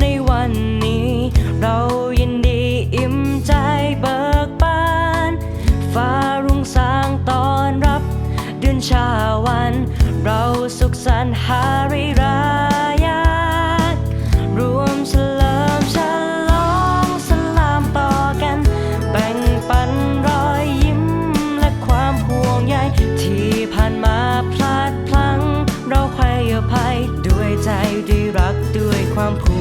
ในวันนี้ เรายินดีอิ่มใจเบิกบาน ฟ้ารุ่งสางตอนรับ เดือนชาวัน เราสุขสันต์ฮาริรายารวมเฉลิมฉลองสลามต่อกัน แบ่งปันรอยยิ้มและความห่วงใยที่ผ่านมาพลาดพลั้ง เราใครอภัยด้วยใจด้วยรักด้วยความผู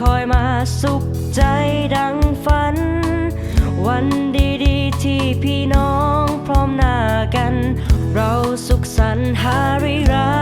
คอยมาสุขใจดังฝัน วันดีๆที่พี่น้องพร้อมหน้ากัน เราสุขสันต์ฮาริรา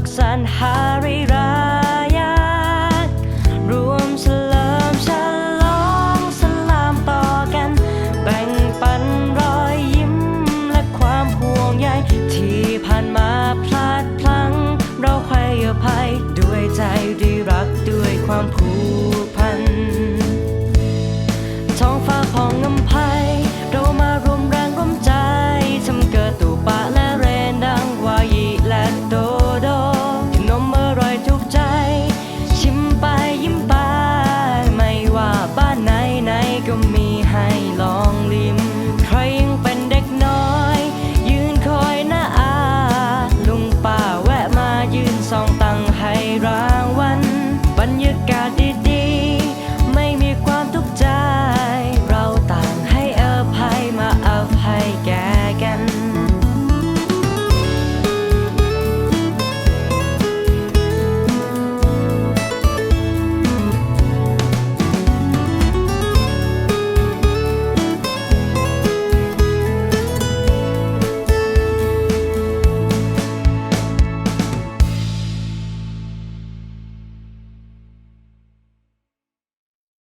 สุขสันต์ฮาริรายารวมเฉลิมฉลองสลามต่อกัน แบ่งปันรอยยิ้มและความห่วงใยที่ผ่านมาพลาดพลั้ง เราใครอภัยด้วยใจดีรักด้วยความผูกพันท้องฟ้าของอำ มีให้ลอ